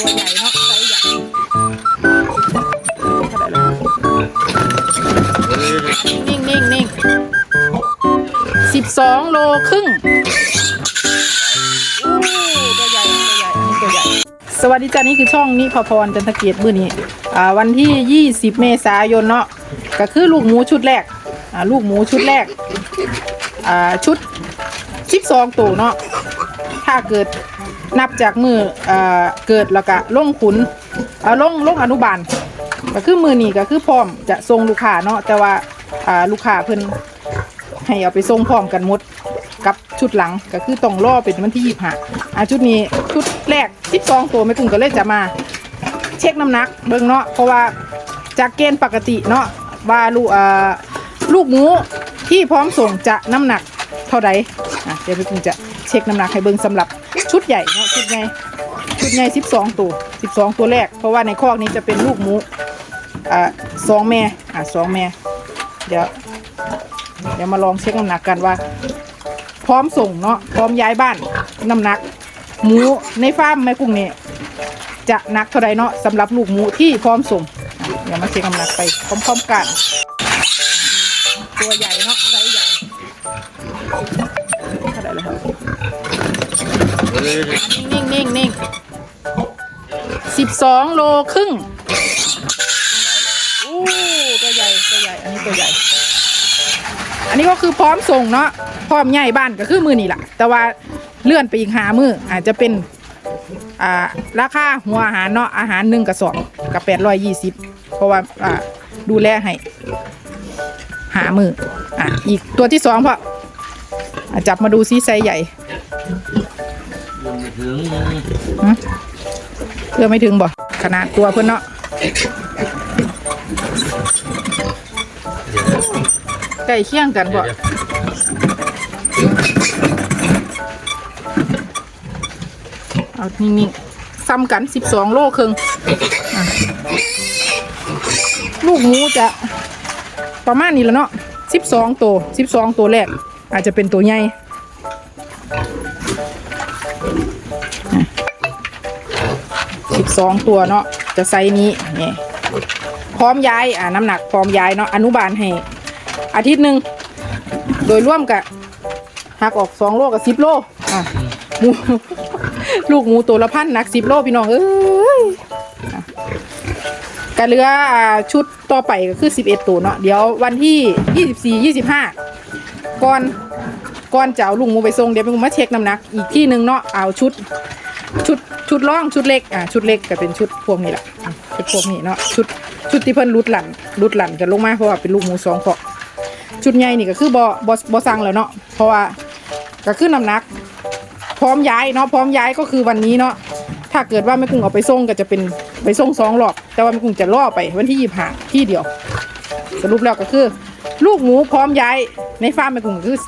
ตัวใหญ่เนาะไซส์ใหญ่นิ่งนิ่งนิ่งสิบสองโลครึ่งอู้ตัวใหญ่ตัวใหญ่อันนี้ตัวใหญ่สวัสดีจ้านี่คือช่องนี้พพรจันทเกียรติมื้อนี้อ่าวันที่ 20 เมษายนเนาะก็คือลูกหมูชุดแรกอ่าลูกหมูชุดแรกอ่าชุด 12ตัวเนาะ ถ้าเกิดนับจากมืออ่าเกิดแล้วก็ลงขุนอ่าลงลงอนุบาล ก็คือมือนี้ก็คือพร้อมจะส่งลูกค้าเนาะแต่ว่าอ่าลูกค้าเพิ่นให้เอาไปส่งพร้อมกันหมดกับชุดหลังก็คือต้องรอเป็นวันที่ยี่ห้าอะชุดนี้ชุดแรก12ตัวแม่กุ้งก็เลยจะมา เช็คน้ำหนักเบิ่งเนาะเพราะว่าจากเกณฑ์ปกติเนาะว่าลูกอ่าลูกหมูที่พร้อมส่งจะน้ำหนักเท่าใดอะเดี๋ยวแม่กุ้งจะ เช็คน้ำหนักให้เบิ่งสำหรับชุดใหญ่เนาะชุดใหญ่ชุดใหญ่12ตัว12ตัวแรก เพราะว่าในคอกนี้จะเป็นลูกหมูอ่าสองแม่อะสองแม่ เดี๋ยว เดี๋ยวมาลองเช็คน้ำหนักกันว่า พร้อมส่งเนาะพร้อมย้ายบ้านน้ำหนัก หมูในฟาร์มแม่กุ้งเนี่ยจะหนักเท่าไรเนาะสำหรับลูกหมูที่พร้อมส่งเดี๋ยวมาเช็คน้ำหนักไปพร้อมๆกัน ตัวใหญ่เนาะไซส์ใหญ่เท่าไหร่แล้วครับ นิ่งนิ่งนิ่งสิบสองโลครึ่งอู้ตัวใหญ่ตัวใหญ่ อันนี้ตัวใหญ่ อันนี้ก็คือพร้อมส่งเนาะพร้อมใหญ่บ้านก็คือมือนี่แหละแต่ว่าเลื่อนไปอีกหามืออาจจะเป็นอ่าราคาหัวอาหารเนาะอาหารหนึ่งกระสอบกับแปดร้อยยี่สิบเพราะว่าอ่าดูแลให้หามืออะอีกตัวที่สองเพออะจับมาดูซิไซใหญ่ ถึงเพื่อไม่ถึงบ่ขนาดตัวเพื่อนเนาะใกล้เคียงกันบ่เอานิ่งๆซ้ำกันสิบสองโลครึ่งอะลูกหมูจะประมาณนี้แล้วเนาะสิบสองตัวสิบสองตัวแรกอาจจะเป็นตัวใหญ่ สิบสองตัวเนาะจะไซส์นี้นี่พร้อมย้ายอ่าน้ำหนักพร้อมย้ายเนาะอนุบาลให้อาทิตย์หนึ่งโดยร่วมกับหักออกสองโลกับสิบโลอะหมูลูกหมูตัวละพันหนักสิบโลพี่น้องเอ้ยอะเลืออ่าชุดต่อไปก็คือสิบเอ็ดตัวเนาะเดี๋ยววันที่ยี่สิบสี่ยี่สิบห้าก่อนก่อนจะเอาลูกหมูไปส่งเดี๋ยวเป็นมาเช็คน้ำหนัก อีกที่หนึ่งเนาะเอาชุด ชุดชุดร่องชุดเล็กอะชุดเล็กก็เป็นชุดพวกนี้แหละชุดพวกนี้เนาะชุดชุดที่เพิ่นรุดหลั่นรุดหลั่นกันลงมาเพราะว่าเป็นลูกหมูสองเกาะชุดใหญ่นี่ก็คือบอบอบอสั่งแล้วเนาะเพราะว่าก็คือน้ำหนัก พร้อมย้ายเนาะพร้อมย้ายก็คือวันนี้เนาะถ้าเกิดว่าแม่กุ้งเอาไปส่งก็จะเป็นไปส่งสองรอบ แต่ว่าแม่กุ้งจะล่อไปวันที่ยี่ห้าที่เดียว สรุปแล้วก็คือ ลูกหมูพร้อมย้ายในฟาร์มแม่กุ้งก็คือ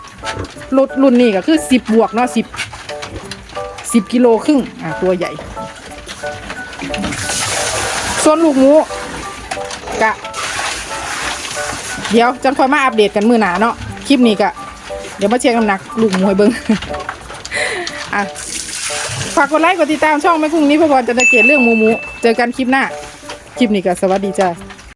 รุ่นรุ่นนี้ก็คือสิบบวกเนาะสิบ สิบกิโลครึ่งอะตัวใหญ่ ส่วนลูกหมูกะ เดี๋ยวจังค่อยมาอัปเดตกันมือหนาเนาะคลิปนี้กะ เดี๋ยวมาเช็คน้ำหนักลูกหมูให้เบิ้งอะฝากกดไลค์กดติดตามช่องแม่กุ้งนี้พอพรจะตะเกียรเรื่องหมูหมูเจอกันคลิปหน้า คลิปนี้ก็สวัสดีจ้า